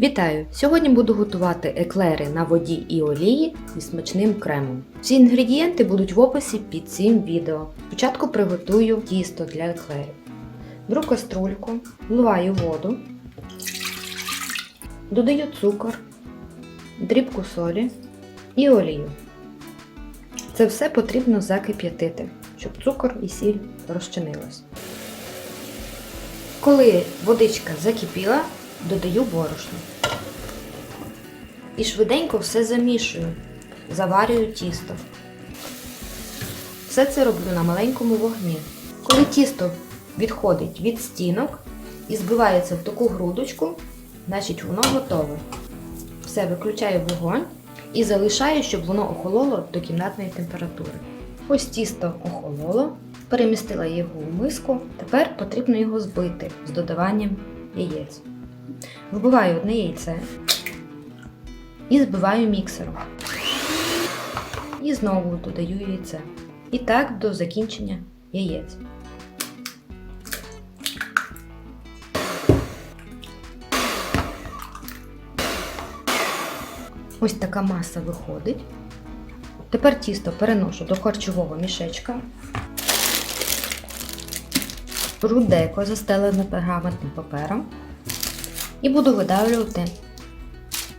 Вітаю! Сьогодні буду готувати еклери на воді і олії зі смачним кремом. Всі інгредієнти будуть в описі під цим відео. Спочатку приготую тісто для еклерів. Беру каструльку, вливаю воду, додаю цукор, дрібку солі і олію. Це все потрібно закип'ятити, щоб цукор і сіль розчинились. Коли водичка закипіла, додаю борошно. І швиденько все замішую, заварюю тісто. Все це роблю на маленькому вогні. Коли тісто відходить від стінок і збивається в таку грудочку, значить воно готове. Все, виключаю вогонь і залишаю, щоб воно охололо до кімнатної температури. Ось тісто охололо, перемістила його у миску. Тепер потрібно його збити з додаванням яєць. Вбиваю одне яйце і збиваю міксером. І знову додаю яйце. І так до закінчення яєць. Ось така маса виходить. Тепер тісто переношу до харчового мішечка. Беру деко застелене пергаментним папером і буду видавлювати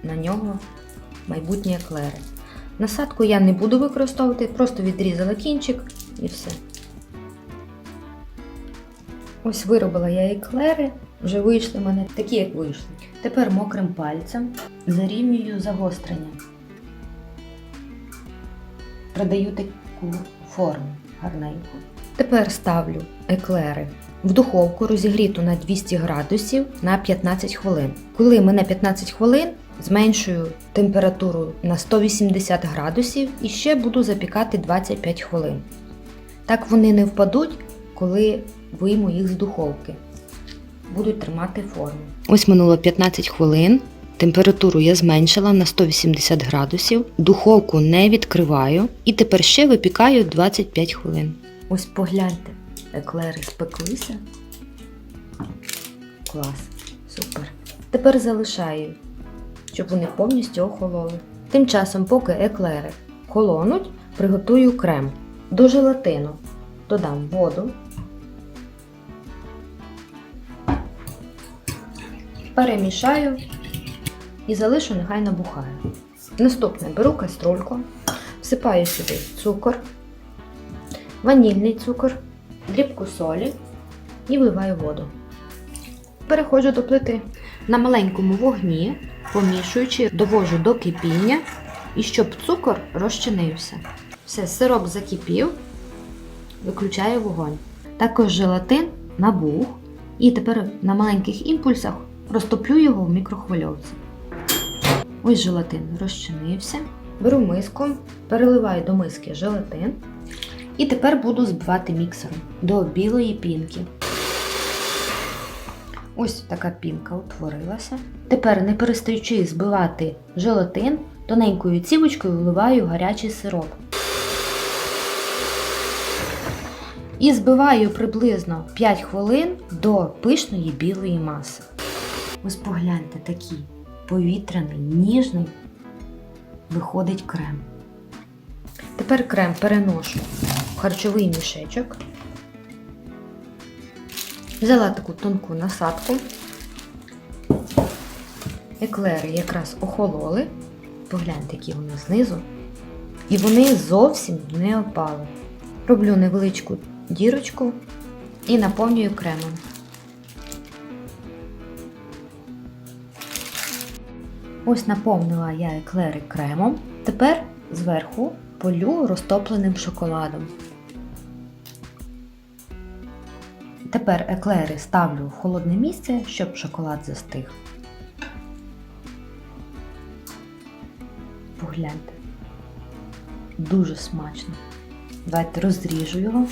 на нього майбутні еклери. Насадку я не буду використовувати, просто відрізала кінчик і все. Ось виробила я еклери, вже вийшли в мене такі, як вийшли. Тепер мокрим пальцем зарівнюю загострення. Придаю таку форму гарненьку. Тепер ставлю еклери в духовку розігріту на 200 градусів на 15 хвилин. Коли мене 15 хвилин, зменшую температуру на 180 градусів і ще буду запікати 25 хвилин. Так вони не впадуть, коли вийму їх з духовки. Будуть тримати форму. Ось минуло 15 хвилин. Температуру я зменшила на 180 градусів, духовку не відкриваю і тепер ще випікаю 25 хвилин. Ось погляньте, еклери спеклися. Клас, супер. Тепер залишаю, щоб вони повністю охололи. Тим часом, поки еклери холонуть, приготую крем. До желатину додам воду. Перемішаю і залишу нехай набухає. Наступне беру каструльку, всипаю сюди цукор, ванільний цукор, дрібку солі і вливаю воду. Переходжу до плити. На маленькому вогні, помішуючи, довожу до кипіння і щоб цукор розчинився. Все, сироп закипів, виключаю вогонь. Також желатин набух. І тепер на маленьких імпульсах розтоплю його в мікрохвильовці. Ось желатин розчинився. Беру миску, переливаю до миски желатин. І тепер буду збивати міксером до білої пінки. Ось така пінка утворилася. Тепер, не перестаючи збивати желатин, тоненькою цівочкою вливаю гарячий сироп. І збиваю приблизно 5 хвилин до пишної білої маси. Ось погляньте, такий повітряний, ніжний виходить крем. Тепер крем переношу харчовий мішечок. Взяла таку тонку насадку. Еклери якраз охололи. Погляньте, які вони знизу. І вони зовсім не опали. Роблю невеличку дірочку і наповнюю кремом. Ось наповнила я еклери кремом. Тепер зверху полю розтопленим шоколадом. Тепер еклери ставлю в холодне місце, щоб шоколад застиг. Погляньте. Дуже смачно. Давайте розріжу його.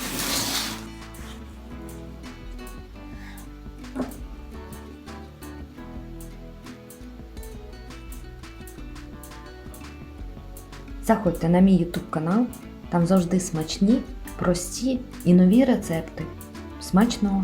Заходьте на мій YouTube канал, там завжди смачні, прості і нові рецепти. Смачного!